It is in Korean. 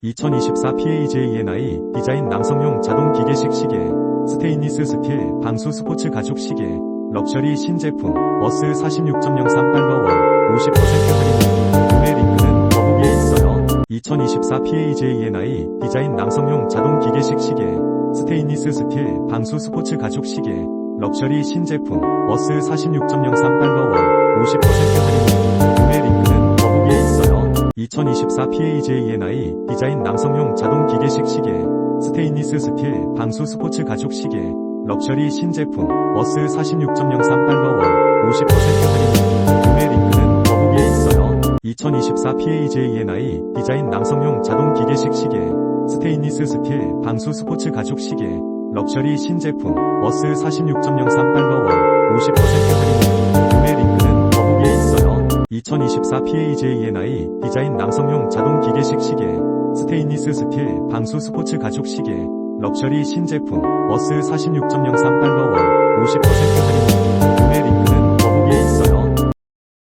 2024 PAJENI 디자인 남성용 자동 기계식 시계 스테인리스 스틸 방수 스포츠 가죽 시계 럭셔리 신제품 어스 46.03달러 원 50% 할인 구매 링크는 더보기에 있어요. 2024 PAJENI 디자인 남성용 자동 기계식 시계 스테인리스 스틸 방수 스포츠 가죽 시계 럭셔리 신제품 어스 46.03달러 원 2024 PAJENI 디자인 남성용 자동 기계식 시계 스테인리스 스틸 방수 스포츠 가죽 시계 럭셔리 신제품 어스 46.03달러 원 50% 할인 구매 링크는 더보기에 있어요. 2024 PAJENI 디자인 남성용 자동 기계식 시계 스테인리스 스틸 방수 스포츠 가죽 시계 럭셔리 신제품 어스 46.03달러 원 50% 할인 2024 PAJENI 디자인 남성용 자동 기계식 시계 스테인리스 스틸 방수 스포츠 가죽 시계 럭셔리 신제품 어스 46.03달러 원 50% 할인